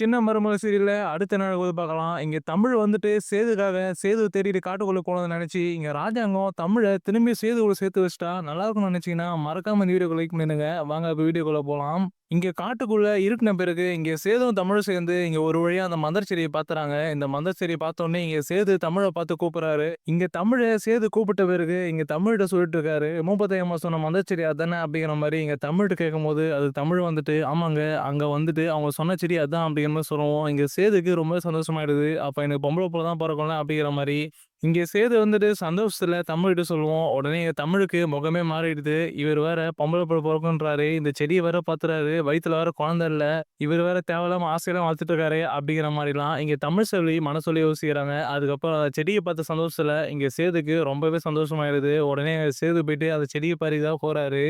சின்ன மருமக சீரியல அடுத்த நாள் போது பார்க்கலாம். இங்க தமிழ் வந்துட்டு சேதுக்காக சேது தேடிட்டு காட்டுக்குள்ள போனதை நினச்சி இங்க ராஜாங்கம் தமிழை திரும்பி சேது சேர்த்து வச்சுட்டா நல்லா இருக்கும்னு நெனச்சீங்கன்னா, மறக்காம இந்த வீடியோக்கு லைக் பண்ணிடுங்க. வாங்க இப்போ வீடியோக்குள்ள போகலாம் இங்கே காட்டுக்குள்ளே இருக்கின பிறகு, இங்கே சேதும் தமிழும் சேர்ந்து இங்கே ஒரு வழியாக அந்த மந்தர்ச்செடியை பார்த்துறாங்க இந்த மந்தர் பார்த்தோன்னே இங்கே சேது தமிழை பார்த்து கூப்பிட்றாரு இங்கே தமிழை சேது கூப்பிட்ட பிறகு, இங்கே தமிழ்கிட்ட சொல்லிட்டு இருக்காரு. "மூப்பத்தாயம்மா சொன்ன மந்தர் செடி அதானே?" அப்படிங்கிற மாதிரி இங்கே தமிழ்கிட்ட கேட்கும்போது, அது தமிழ் வந்துட்டு, "ஆமாங்க. அங்கே வந்துட்டு அவங்க சொன்ன செடி அதான்." அப்படிங்கிற மாதிரி சொல்லுவோம் இங்கே சேதுக்கு ரொம்ப சந்தோஷமாயிடுது. அப்போ எனக்கு பொம்பளை போல தான் பிறக்கணும் அப்படிங்கிற மாதிரி இங்கே சேது வந்துட்டு சந்தோஷத்தில் தமிழ்கிட்ட சொல்லுவோம். உடனே தமிழுக்கு முகமே மாறிடுது. இவர் வேற பொம்பளை புள்ள பிறக்குன்றாரு இந்த செடியை வேற பார்த்துறாரு வயிற்றுல வேற குழந்தை இல்லை இவர் வேற தேவையில்லாம ஆசையெல்லாம் வளர்த்துட்டு இருக்காரு அப்படிங்கிற மாதிரிலாம் இங்கே தமிழ் செல்வி மனசொல்லி யோசிக்கிறாங்க. அதுக்கப்புறம் செடியை பார்த்த சந்தோஷத்தில் இங்கே சேதுக்கு ரொம்பவே சந்தோஷமாயிடுது. உடனே சேது போயிட்டு அந்த செடியை பறிதான் போறாரு.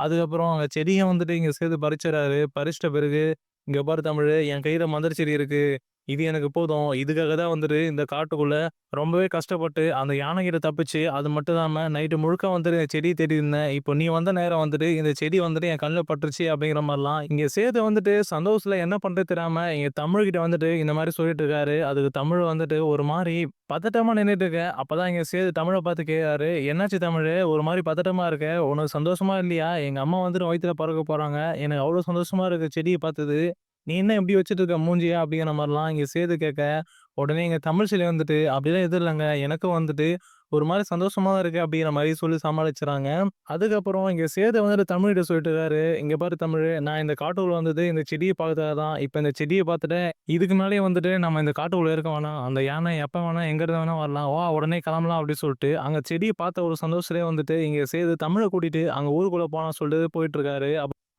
அதுக்கப்புறம் அங்கே செடியை வந்துட்டு இங்கே சேது பறிச்சிடறாரு பறிச்சிட்ட பிறகு, இங்கே பாரு தமிழ் என் கையில் மந்தர் செடி இருக்குது இது எனக்கு போதும். இதுக்காக தான் வந்துட்டு இந்த காட்டுக்குள்ள ரொம்பவே கஷ்டப்பட்டு அந்த யானைகிட்ட தப்பிச்சு, அது மட்டும் இல்லாமல் நைட்டு முழுக்க வந்துட்டு செடி தேடி இருந்தேன். இப்போ நீ வந்த நேரம் வந்துட்டு இந்த செடி வந்துட்டு என் கண்ணில் பட்டுருச்சு." அப்படிங்கிற மாதிரிலாம் இங்கே சேர்த்து வந்துட்டு சந்தோஷத்தில் என்ன பண்ணுறது தெரியாம இங்க தமிழ்கிட்ட வந்துட்டு இந்த மாதிரி சொல்லிட்டு இருக்காரு. அதுக்கு தமிழ் வந்துட்டு ஒரு மாதிரி பதட்டமாக நின்னுட்டு அப்போ தான் இங்கே சேது தமிழை பார்த்து கேட்காரு "என்னாச்சு தமிழ் ஒரு மாதிரி பதட்டமாக இருக்க. உனக்கு சந்தோஷமா இல்லையா? எங்கள் அம்மா வந்துட்டு வயிற்றுல பறக்க போகிறாங்க எனக்கு அவ்வளோ சந்தோஷமா இருக்கு செடியை பார்த்தது. நீ என்ன எப்படி வச்சுட்டு இருக்க மூஞ்சிய?" அப்படிங்கிற மாதிரிலாம் இங்கே சேர்த்து கேட்க, உடனே இங்கே தமிழ் சிலை வந்துட்டு, "அப்படிலாம் எதுவும் இல்லைங்க எனக்கும் வந்துட்டு ஒரு மாதிரி சந்தோஷமா தான் இருக்கு." அப்படிங்கிற மாதிரி சொல்லி சமாளிச்சுறாங்க. அதுக்கப்புறம் இங்க சேது வந்துட்டு தமிழ்கிட்ட சொல்லிட்டு இருக்காரு. "இங்க பாரு தமிழ் நான் இந்த காட்டுக்குள்ள வந்தது இந்த செடியை பார்க்கறதுக்காக தான். இப்ப இந்த செடியை பார்த்துட்டேன். இதுக்கு மேலேயே வந்துட்டு நம்ம இந்த காட்டுக்குள்ள இருக்க வேணாம். அந்த யானை எப்ப வேணா, எங்கேருந்து வேணா வரலாம். வா உடனே கிளம்பலாம்." அப்படின்னு சொல்லிட்டு, அங்க செடியை பார்த்த ஒரு சந்தோஷத்திலேயே வந்துட்டு இங்க சேது தமிழை கூட்டிட்டு அங்க ஊருக்குள்ள போலாம்னு சொல்லிட்டு போயிட்டு இருக்காரு.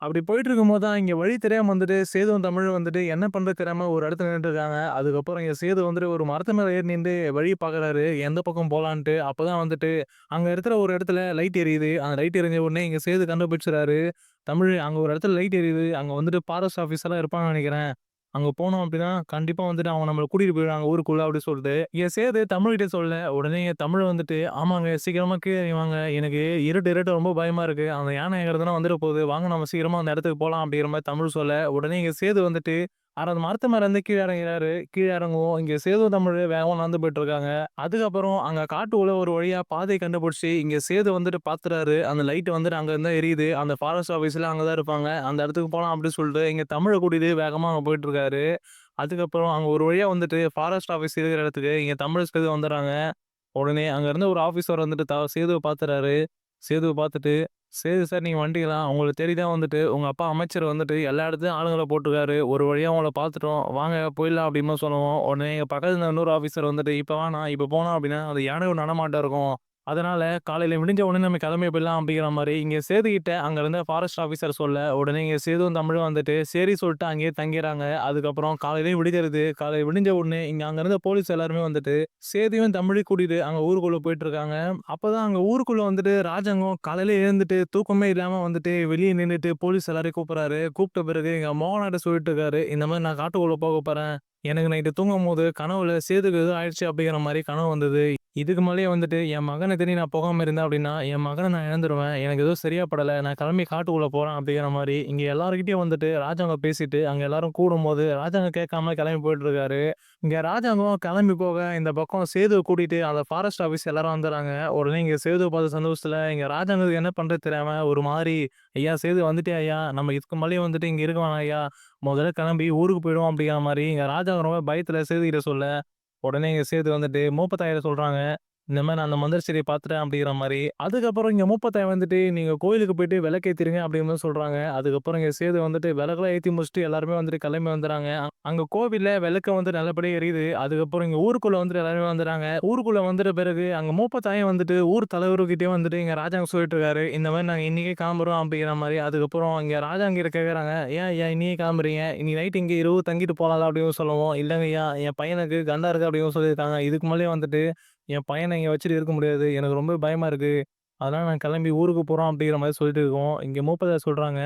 அப்படி போயிட்டு இருக்கும்போது தான் இங்கே வழி தெரியாமல் வந்துட்டு சேதுவும் தமிழ் வந்துட்டு என்ன பண்ணுறது தெரியாமல் ஒரு இடத்துல நின்றுருக்காங்க அதுக்கப்புறம் இங்கே சேது வந்துட்டு ஒரு மரத்து மேலே ஏறி நின்று வழி பார்க்குறாரு. எந்த பக்கம் போகலான்ட்டு அப்போ தான் வந்துட்டு அங்கே இருக்கிற ஒரு இடத்துல லைட் எரியுது. அந்த லைட் எரிஞ்ச உடனே இங்கே சேது கண்டுபிடிச்சுறாரு. "தமிழ் அங்கே ஒரு இடத்துல லைட் எரியுது. அங்கே வந்துட்டு ஃபாரஸ்ட் ஆஃபீஸெல்லாம் இருப்பாங்கன்னு நினைக்கிறேன் அங்கே போனோம் அப்படின்னா, கண்டிப்பாக வந்துட்டு அவங்க நம்மளை கூட்டிகிட்டு போயிடுவாங்க ஊருக்குள்ளே அப்படின்னு சொல்லிட்டு என் சேர்த்து தமிழ்கிட்ட சொல்ல, உடனே என் தமிழ் வந்துட்டு, "ஆமாங்க. சீக்கிரமாக கீழே வாங்க. எனக்கு இருட்டு இருட்டு ரொம்ப பயமாக இருக்குது அந்த யானை எங்கிறதுனா வந்துட போகுது. வாங்க நம்ம சீக்கிரமாக அந்த இடத்துக்கு போகலாம் அப்படிங்கிற மாதிரி தமிழ் சொல்ல, உடனே எங்கள் சேது வந்துட்டு ஆனால் அந்த மரத்து மேலே இருந்து கீழே இறங்குறாரு. கீழே இறங்குவோம் இங்கே சேது தமிழ் வேகம் நடந்து போயிட்டு இருக்காங்க. அதுக்கப்புறம் காட்டு காட்டுக்குள்ள ஒரு வழியாக பாதை கண்டுபிடிச்சி இங்கே சேது வந்துட்டு பார்த்துறாரு அந்த லைட்டு வந்துட்டு அங்கே இருந்தால் எரியுது. அந்த ஃபாரஸ்ட் ஆஃபீஸில் அங்கே தான் இருப்பாங்க. அந்த இடத்துக்கு போகலாம் அப்படின்னு சொல்லிட்டு இங்கே தமிழை கூட்டிகிட்டு வேகமாக அங்கே போயிட்டு இருக்காரு. அதுக்கப்புறம் அங்கே ஒரு வழியாக வந்துட்டு ஃபாரஸ்ட் ஆஃபீஸ் இருக்கிற இடத்துக்கு இங்கே தமிழ், சேது வந்துடுறாங்க. உடனே அங்கேருந்து ஒரு ஆஃபீஸர் வந்துட்டு த சேதுவை பார்த்துறாரு சேதுவை பார்த்துட்டு சரி சார் நீங்க வந்துட்டீங்களா? உங்கள தேடி தான் வந்துட்டு உங்க அப்பா அமைச்சர் வந்துட்டு எல்லா இடத்துலயும் ஆளுங்கள போட்டுருக்காரு. ஒரு வழியா உங்கள பார்த்துட்டோம் வாங்க போயிடலாம்." அப்படின்னு சொல்லுவோம் சொல்லவும், உடனே எங்க பக்கத்துல இன்னொரு ஆஃபீஸர் வந்துட்டு, "இப்ப வேணாம். இப்ப போனோம் அப்படின்னா அது யானையோட நடமாட்டம் இருக்கும். அதனால் காலையில் விடிஞ்ச உடனே நம்ம கிளம்பி போயிடலாம்." அப்படிங்கிற மாதிரி இங்கே சேதுக்கிட்ட அங்கேருந்து இருந்த ஃபாரஸ்ட் ஆஃபீஸர் சொல்ல, உடனே இங்கே சேதுவும் தமிழும் வந்துட்டு சரி சொல்லிட்டு அங்கேயே தங்கிறாங்க. அதுக்கப்புறம் காலையிலேயும் விடிஞ்சிருது. காலையில் விடிஞ்ச உடனே இங்கே அங்கே இருந்த போலீஸ் எல்லாருமே வந்துட்டு சேதியும் தமிழையும் கூட்டிட்டு அங்கே ஊருக்குள்ளே போயிட்டு இருக்காங்க. அப்பதான் அங்கே ஊருக்குள்ளே வந்துட்டு ராஜாங்கம் காலையில் எழுந்துட்டு தூக்கமே இல்லாமல் வந்துட்டு வெளியே நின்றுட்டு போலீஸ் எல்லாரையும் கூப்பிட்றாரு கூப்பிட்ட பிறகு எங்கள் மோகனாட்ட சொல்லிட்டு இருக்காரு. இந்த மாதிரி நான் காட்டுக்குள்ளே போக போகிறேன் எனக்கு நைட்டு தூங்கும்போது கனவுல சேதுக்கு எதுவும் ஆயிடுச்சு அப்படிங்கிற மாதிரி கனவு வந்தது. இதுக்கு மேலேயே வந்துட்டு என் மகனை தேடி நான் போகாமல் இருந்தேன் அப்படின்னா, என் மகனை நான் இழந்துருவேன். எனக்கு எதுவும் சரியா படலை நான் கிளம்பி காட்டுக்குள்ளே போகிறேன் அப்படிங்கிற மாதிரி இங்கே எல்லார்கிட்டயும் வந்துட்டு ராஜாங்க பேசிட்டு அங்கே எல்லாரும் கூடும்போது ராஜாங்க கேட்காம கிளம்பி போயிட்டு இருக்காரு. இங்கே ராஜாங்கம் கிளம்பி போக இந்த பக்கம் சேது கூட்டிகிட்டு அந்த ஃபாரஸ்ட் ஆஃபீஸ் எல்லாரும் வந்துடுறாங்க. உடனே இங்கே சேது பார்த்த சந்தோஷத்தில் இங்கே ராஜாங்கத்துக்கு என்ன பண்ணுறது தெரியாமல் ஒரு மாதிரி "ஐயா சேது வந்துட்டே ஐயா? நம்ம இதுக்கு மேலயும் வந்துட்டு இங்கே இருக்க வேணாம் ஐயா. முதல்ல கிளம்பி ஊருக்கு போயிடுவோம்." அப்படிங்கிற மாதிரி இங்கே ராஜாங்க ரொம்ப பயத்தில் சேதுகிட்ட சொல்ல, உடனே இங்கே சேது வந்துட்டு மூப்பத்தாயிரம் சொல்கிறாங்க இந்த மாதிரி நான் அந்த மந்தர் பார்த்துட்டேன் அப்படிங்கிற மாதிரி அதுக்கப்புறம் இங்கே மூப்பத்தாய் வந்துட்டு, நீங்கள் கோயிலுக்கு போயிட்டு விளக்கேற்றிருங்க அப்படின்னு சொல்கிறாங்க அதுக்கப்புறம் இங்கே சேது வந்துட்டு விளக்கெல்லாம் ஏற்றி முடிச்சுட்டு எல்லாருமே வந்துட்டு கிளம்பி வந்துடுறாங்க. அங்கே கோவிலில் விளக்கு வந்து நல்லபடியாக எரியுது. அதுக்கப்புறம் இங்கே ஊருக்குள்ளே வந்துட்டு எல்லாருமே வந்துடுறாங்க. ஊருக்குள்ளே வந்துட்ட பிறகு அங்கே மூப்பத்தாயும் வந்துட்டு ஊர் தலைவர்கிட்டே வந்துட்டு இங்கே ராஜாங்க சொல்லிட்டு இருக்காரு. இந்த மாதிரி நாங்கள் இன்றைக்கே கிளம்புறோம் அப்படிங்கிற மாதிரி அதுக்கப்புறம் இங்கே ராஜாங்கிட்ட கேட்குறாங்க "ஏன் ஏன் இன்னைக்கே கிளம்புறீங்க? இன்னைக்கு நைட் இங்கே இரவு தங்கிட்டு போகலாம் அப்படின்னு சொல்லுவோம் இல்லைங்கய்யா என் பையனுக்கு கண்டா இருக்குது அப்படின்னு சொல்லியிருக்காங்க. இதுக்கு மேலயும் வந்துட்டு என் பையன இங்க வச்சுட்டு இருக்க முடியாது. எனக்கு ரொம்ப பயமா இருக்கு. அதனால நான் கிளம்பி ஊருக்கு போறோம் அப்படிங்கிற மாரி சொல்லிட்டு இருக்கோம். இங்க மூப்பத்தார் சொல்றாங்க,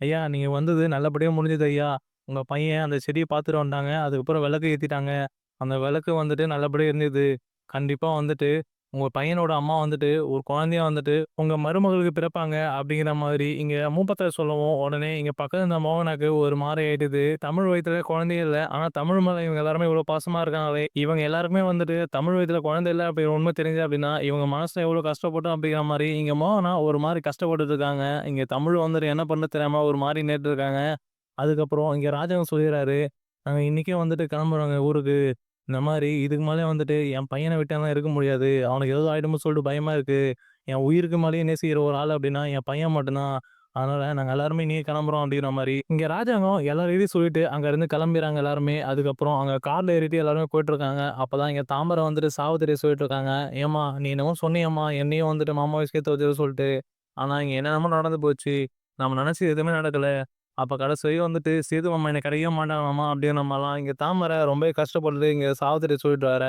"ஐயா நீங்க வந்தது நல்லபடியா முடிஞ்சது ஐயா. உங்க பையன் அந்த செடிய பார்த்துட்டு வந்தாங்க அதுக்கப்புறம் விளக்கு ஏத்திட்டாங்க. அந்த விளக்கு வந்துட்டு நல்லபடியா இருந்தது கண்டிப்பா வந்துட்டு உங்க பையனோட அம்மா வந்துட்டு ஒரு குழந்தையா வந்துட்டு உங்க மருமகளுக்கு பிறப்பாங்க அப்படிங்கிற மாதிரி இங்க மூப்பத்தை சொல்லவும், உடனே இங்க பக்கத்து இருந்த மோகனாக்கு ஒரு மாரி ஆயிடுது. தமிழ் வயித்துல குழந்தையே இல்ல. ஆனா தமிழ் மேல இவங்க எல்லாருமே இவ்வளோ பாசமா இருக்காங்களே! இவங்க எல்லாருக்குமே வந்துட்டு தமிழ் வயித்துல குழந்தை இல்ல அப்படிங்கிற உண்மை தெரிஞ்சு அப்படின்னா, இவங்க மனசுல எவ்வளோ கஷ்டப்பட்டோம் அப்படிங்கிற மாரி இங்க மோகனா ஒரு மாரி கஷ்டப்பட்டுட்டு இருக்காங்க. இங்க தமிழ் வந்துட்டு என்ன பண்ண தெரியாம ஒரு மாரி நின்னுட்டு இருக்காங்க. அதுக்கப்புறம் இங்க ராஜாவும் சொல்லிறாரு, "நாங்க இன்னைக்கே வந்துட்டு கிளம்புறோங்க ஊருக்கு. இந்த மாரி இதுக்கு மேலே வந்துட்டு என் பையன விட்டுலாம் இருக்க முடியாது. அவனுக்கு ஏதோ ஆயிடுமோ சொல்லிட்டு பயமா இருக்கு. என் உயிருக்கு மேலேயே நேசிக்கிற ஒரு ஆள் அப்படின்னா என் பையன் மட்டும் தான். அதனால நாங்க எல்லாருமே இன்னைக்கே கிளம்புறோம்" அப்படிங்கிற மாரி. இங்க ராஜாங்கம் எல்லார்கிட்டயும் சொல்லிட்டு அங்கருந்து கிளம்பிறாங்க எல்லாருமே. அதுக்கப்புறம் அங்க கார்ல ஏறிட்டு எல்லாருமே போயிட்டுருக்காங்க. அப்பதான் இங்க தாமரை வந்துட்டு சாவித்திரி சொல்லிட்டுருக்காங்க "ஏம்மா நீ என்னமோ சொன்னியேம்மா, என்னையும் வந்துட்டு மாமாவையும் சேர்த்து வச்சுக்க சொல்லிட்டு. ஆனா இங்க என்னென்னமோ நடந்து போச்சு. நம்ம நினைச்சது எதுவுமே நடக்கல. அப்போ கடைசி வந்துட்டு சேது மாமா எனக்கு கிடைக்கவே மாமா அப்படின்னு நம்மலாம் இங்கே தாமரை ரொம்பவே கஷ்டப்பட்டு இங்கே சாவித்திரி சொல்லிட்டு வர.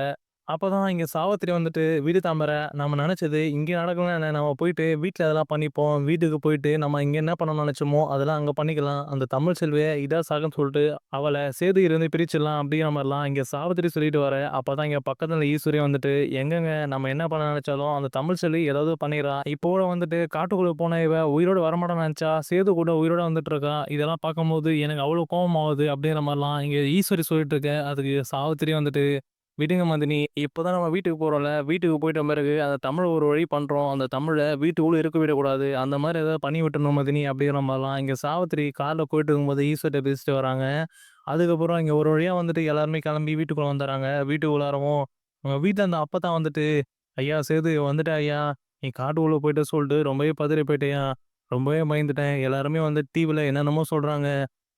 அப்பதான் இங்க சாவித்திரி வந்துட்டு, வீடு தாமரை, நம்ம நினைச்சது இங்கே நடக்கணும் என்ன? நம்ம போயிட்டு வீட்டில் அதெல்லாம் பண்ணிப்போம். வீட்டுக்கு போயிட்டு நம்ம இங்கே என்ன பண்ண நினைச்சோமோ, அதெல்லாம் அங்கே பண்ணிக்கலாம். அந்த தமிழ் செல்விய இதா சாகன்னு சொல்லிட்டு அவளை சேது இருந்து பிரிச்சிடலாம்" அப்படிங்கிற மாதிரிலாம் இங்கே சாவித்திரி சொல்லிட்டு வர. அப்பதான் இங்கே பக்கத்தில் ஈஸ்வரி வந்துட்டு, எங்கெங்க நம்ம என்ன பண்ண நினைச்சாலும் அந்த தமிழ் செல்வி ஏதாவது பண்ணிடுறா இப்போ கூட வந்துட்டு காட்டுக்குள்ள போன இவ உயிரோட வரமாட்டோம் நினைச்சா, சேது கூட உயிரோட வந்துட்டு இருக்கா. இதெல்லாம் பார்க்கும்போது எனக்கு அவ்வளோ கோவமாவுது" அப்படிங்கிற மாதிரிலாம் இங்கே ஈஸ்வரி சொல்லிட்டு இருக்க. அதுக்கு சாவித்திரி வந்துட்டு, "விடுங்க மதினி. இப்போ தான் நம்ம வீட்டுக்கு போகிறோம்ல வீட்டுக்கு போயிட்ட பிறகு அந்த தமிழ் ஒரு வழி பண்ணுறோம் அந்த தமிழை வீட்டுக்குள்ளே இருக்க விடக்கூடாது. அந்த மாதிரி ஏதாவது பண்ணி விட்டுறணும் மதினி" அப்படிங்கிற மாதிரிலாம் இங்கே சாவித்திரி காரில் போயிட்டு இருக்கும்போது ஈஸ்வரிட்ட பேசிட்டு வராங்க. அதுக்கப்புறம் இங்கே ஒரு வழியாக வந்துட்டு எல்லாருமே கிளம்பி வீட்டுக்குள்ளே வந்துர்றாங்க. வீட்டுக்குள்ளாரவும் அவங்க அந்த அப்போ தான் வந்துட்டு, "ஐயா சேது வந்துட்டேன் ஐயா. நீ காட்டுக்குள்ளே போயிட்டு சொல்லிட்டு ரொம்பவே பதறி போயிட்டேயா ரொம்பவே பயந்துட்டேன். எல்லாருமே வந்து டிவியில் என்னென்னமோ சொல்கிறாங்க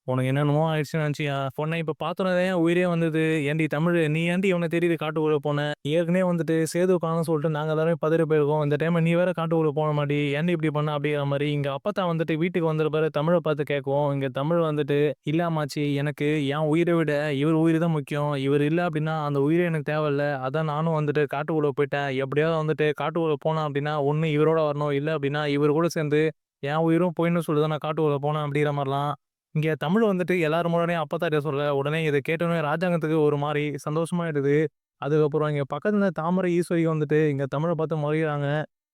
உனக்கு என்னென்னமோ ஆயிடுச்சுன்னு நினைச்சியா? பொண்ணை இப்போ பார்த்தோன்னே உயிரே வந்தது. ஏண்டி தமிழ் நீ ஏண்டி இவனை தெரியுது காட்டுக்குள்ளே போனேன் ஏற்கனவே வந்துட்டு சேது காணோம்னு சொல்லிட்டு நாங்கள் எல்லாருமே பதறி போயிருக்கோம். இந்த டைம்ல நீ வேற போன மாதிரி ஏன்டி இப்படி பண்ண?" அப்படிங்கிற மாதிரி இங்கே அப்பத்தா வந்துட்டு வீட்டுக்கு வந்திருப்பாரு. தமிழை பார்த்து கேட்கும் இங்கே தமிழ் வந்துட்டு, இல்லாமாச்சு எனக்கு என் உயிரை விட இவர் உயிர் தான் முக்கியம். இவர் இல்லை அப்படின்னா அந்த உயிரே எனக்கு தேவையில்ல. அதான் நானும் வந்துட்டு காட்டுக்குள்ளே போயிட்டேன். எப்படியாவது வந்துட்டு காட்டுக்குள்ளே போனேன் அப்படின்னா, ஒன்று இவரோட வரணும். இல்லை அப்படின்னா இவர் கூட சேர்ந்து என் உயிரும் போயின்னு சொல்லிட்டு தான் நான் காட்டுக்குள்ளே போனேன்" அப்படிங்கிற மாதிரிலாம் இங்கே தமிழ் வந்துட்டு எல்லார் முன்னாடியும் அப்பத்தாட்ட சொல்ல, உடனே இதை கேட்டோனே ராஜாங்கத்துக்கு ஒரு மாதிரி சந்தோஷமாயிடுது. அதுக்கப்புறம் இங்கே பக்கத்துல தாமரை, ஈஸ்வரி வந்துட்டு இங்கே தமிழை பார்த்து முறையிறாங்க.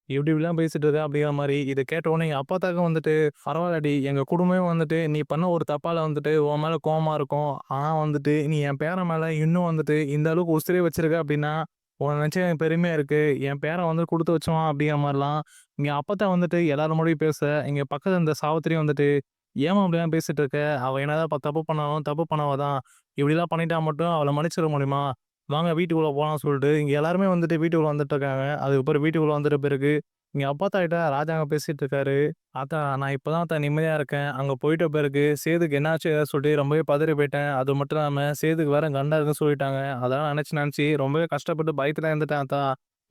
"இப்படி இப்படிலாம் பேசிட்டு இருக்க" அப்படிங்கிற மாதிரி இதை கேட்ட உடனே எங்க வந்துட்டு, "பரவாயில்லடி. எங்கள் குடும்பமே வந்துட்டு நீ பண்ண ஒரு தப்பால் வந்துட்டு உன் மேலே கோமா இருக்கும். ஆனால் வந்துட்டு நீ என் பேரன் மேலே இன்னும் வந்துட்டு இந்த அளவுக்கு உசிரே வச்சிருக்க அப்படின்னா, உன்னை நினச்சி எனக்கு பெருமையாக இருக்குது என் பேரை வந்து கொடுத்து வச்சோம் அப்படிங்கிற மாதிரிலாம் இங்கே அப்பத்தான் வந்துட்டு எல்லார் மொழியும் பேச, இங்கே பக்கத்தில் இருந்த சாவித்திரி வந்துட்டு, "ஏம்மா அப்படிலாம் பேசிட்டு இருக்க? அவ என்னதான் ப தப்பு பண்ணாலும் தப்பு பண்ணவ தான். இப்படிலாம் பண்ணிட்டா மட்டும் அவளை மன்னிச்சிட முடியுமா? வாங்க வீட்டுக்குள்ள போலாம்னு" சொல்லிட்டு இங்க எல்லாருமே வந்துட்டு வீட்டுக்குள்ள வந்துட்டு இருக்காங்க. அதுக்கப்புறம் வீட்டுக்குள்ள வந்துட்ட பிறகு, இங்க அப்பா தாயிட்ட ராஜாங்க பேசிட்டு இருக்காரு. "ஆத்தா நான் இப்பதான் ஆத்தா நிம்மதியா இருக்கேன். அங்க போயிட்ட பிறகு சேதுக்கு என்னாச்சு சொல்லிட்டு ரொம்பவே பதறி போயிட்டேன். அது மட்டும் இல்லாம சேதுக்கு வேற கண்டா இருக்குன்னு சொல்லிட்டாங்க. அதெல்லாம் நினைச்சு நினைச்சு ரொம்பவே கஷ்டப்பட்டு பயத்துல இருந்துட்டேன் ஆத்தா.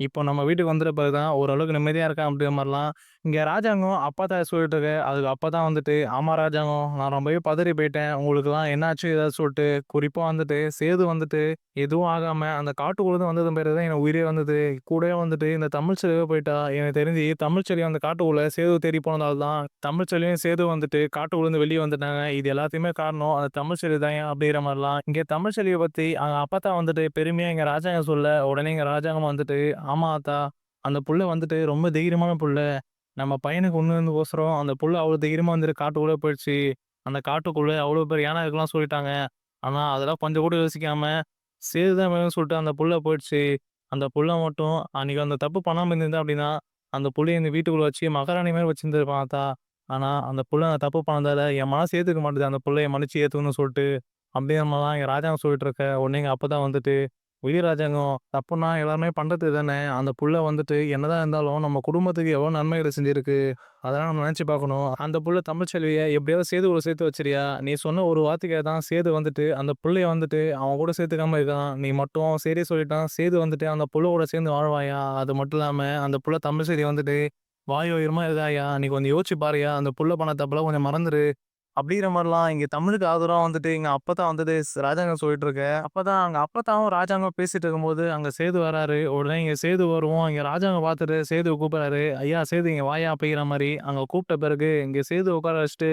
இப்போ நம்ம வீட்டுக்கு வந்துட்ட பிறகு தான் ஓரளவுக்கு நிம்மதியா இருக்கேன்" அப்படிங்கிற மாதிரிலாம் இங்கே ராஜாங்கம் அப்பாத்தா சொல்லிட்டு இருக்கு அதுக்கு தான் வந்துட்டு, "ஆமா ராஜாங்கம். நான் ரொம்பவே பதறி போயிட்டேன். உங்களுக்குலாம் என்னாச்சு ஏதாவது சொல்லிட்டு. குறிப்பாக வந்துட்டு சேது வந்துட்டு எதுவும் ஆகாம அந்த காட்டுக்குள்ளே வந்தது பிறகு தான் எனக்கு உயிரே வந்தது. கூடவே வந்துட்டு இந்த தமிழ் செலவே போயிட்டா. எனக்கு தெரிஞ்சு தமிழ் செல்வி அந்த காட்டுக்குள்ளே சேது தேடி போனதால் தான் தமிழ் செல்வியும் சேது வந்துட்டு காட்டுக்குள்ளருந்து வெளியே வந்துட்டாங்க. இது எல்லாத்தையுமே காரணம் அந்த தமிழ் செல்வி தான் அப்படிங்கிற மாதிரிலாம் இங்கே தமிழ் பற்றி பத்தி அவங்க தான் வந்துட்டு பெருமையாக இங்கே ராஜாங்கம் சொல்ல, உடனே இங்கே ராஜாங்கம் வந்துட்டு, "ஆமா ஆத்தா. அந்த புள்ள வந்துட்டு ரொம்ப தைரியமான புள்ள. நம்ம பையனுக்கு ஒன்று வந்து ஓசுறோம் அந்த புள்ள அவ்வளோ தைரியமா வந்துட்டு காட்டுக்குள்ளே போயிடுச்சு. அந்த காட்டுக்குள்ளே அவ்வளோ பேர் யானை இருக்கலாம் சொல்லிட்டாங்க. ஆனால் அதெல்லாம் கொஞ்சம் கூட யோசிக்காம, சேதுதான் வேணும்னு சொல்லிட்டு அந்த புள்ள போயிடுச்சு. அந்த புள்ள மட்டும் அன்னைக்கு அந்த தப்பு பண்ணாமல் இருந்திருந்தா அப்படின்னா, அந்த புள்ளைய இந்த வீட்டுக்குள்ளே வச்சு மகாராணி மாரி வச்சிருந்திருப்பேன் பார்த்தா ஆனால் அந்த புள்ள அந்த தப்பு பண்ணதால என் மனசு ஏற்றுக்க மாட்டேது அந்த புள்ளையை மன்னிச்சு ஏற்றுக்கணும்னு சொல்லிட்டு" அப்படியே நம்மலாம் எங்கள் ராஜாங்கம் சொல்லிட்டு இருக்க. உடனே அப்போ தான் வந்துட்டு, "விடு ராஜாங்கம். தப்புன்னா எல்லாருமே பண்ணுறது தானே. அந்த புள்ள வந்துட்டு என்னதான் இருந்தாலும் நம்ம குடும்பத்துக்கு எவ்வளோ நன்மைகளை செஞ்சிருக்கு. அதெல்லாம் நம்ம நினச்சி பார்க்கணும். அந்த புள்ள தமிழ் எப்படியாவது சேது கூட சேர்த்து வச்சுருயா. நீ சொன்ன ஒரு வார்த்தைக்காக தான் சேது வந்துட்டு அந்த பிள்ளைய வந்துட்டு அவன் கூட சேர்த்துக்காம இருக்கான். நீ மட்டும் சரி சொல்லிட்டான். சேது வந்துட்டு அந்த புள்ள கூட சேர்ந்து வாழ்வாயா அது மட்டும் இல்லாமல் அந்த புள்ள தமிழ் செல்வி வந்துட்டு வாயு உயரமா இருக்கான்யா. நீ கொஞ்சம் யோசிச்சு பாருயா அந்த புள்ள பண்ண தப்பெல்லாம் கொஞ்சம் மறந்துரு" அப்படிங்கிற மாதிரிலாம் இங்கே தமிழுக்கு ஆதரவாக வந்துட்டு இங்கே அப்போ தான் வந்துட்டு ராஜாங்கம் சொல்லிட்டு தான் அங்கே அப்போ அப்பத்தாவும் ராஜாங்கம் பேசிட்டு இருக்கும்போது அங்கே சேது வராரு. உடனே இங்கே சேது வருவோம் இங்கே ராஜாங்கம் பார்த்துட்டு சேது கூப்பிட்றாரு "ஐயா சேது இங்கே வாயா" அப்படிங்கிற மாதிரி அங்கே கூப்பிட்ட பிறகு இங்கே சேது உட்கார வச்சுட்டு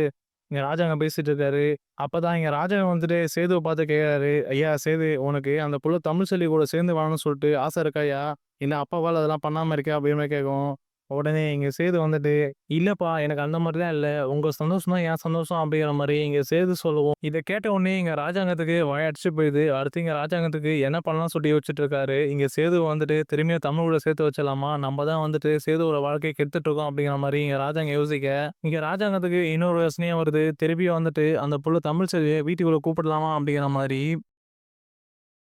இங்கே ராஜாங்கம் பேசிட்டு இருக்காரு. அப்பதான் இங்க ராஜாங்கம் வந்துட்டு சேதுவை பார்த்து கேட்குறாரு "ஐயா சேது உனக்கு அந்த புள்ள தமிழ் செல்வி கூட சேர்ந்து வாழணும்னு சொல்லிட்டு ஆசை இருக்காய்யா? "என்ன அப்பாவால் அதெல்லாம் பண்ணாமல் இருக்கா அப்படின்னு கேட்கும். உடனே இங்கே சேது வந்துட்டு, இல்லைப்பா எனக்கு அந்த மாதிரிலாம் இல்லை உங்கள் சந்தோஷம் தான் என் சந்தோஷம்." அப்படிங்கிற மாதிரி இங்கே சேது சொல்லுவோம் இதை கேட்ட உடனே இங்கே ராஜாங்கத்துக்கு வாய் அடைச்சு போயிருது. அடுத்து இங்கே ராஜாங்கத்துக்கு என்ன பண்ணலாம் சொல்லி யோசிச்சுட்டு இருக்காரு. இங்கே சேது வந்துட்டு திரும்பியும் தமிழோட சேர்த்து வச்சிடலாமா? நம்ம தான் வந்துட்டு சேதுவோட வாழ்க்கையை கெடுத்துட்டு இருக்கோம் அப்படிங்கிற மாதிரி இங்கே ராஜாங்க யோசிக்க, இங்கே ராஜாங்கத்துக்கு இன்னொரு யோசனையும் வருது. திரும்பியும் வந்துட்டு அந்த புள்ள தமிழ் செல்வியை வீட்டுக்குள்ளே கூப்பிடலாமா? அப்படிங்கிற மாதிரி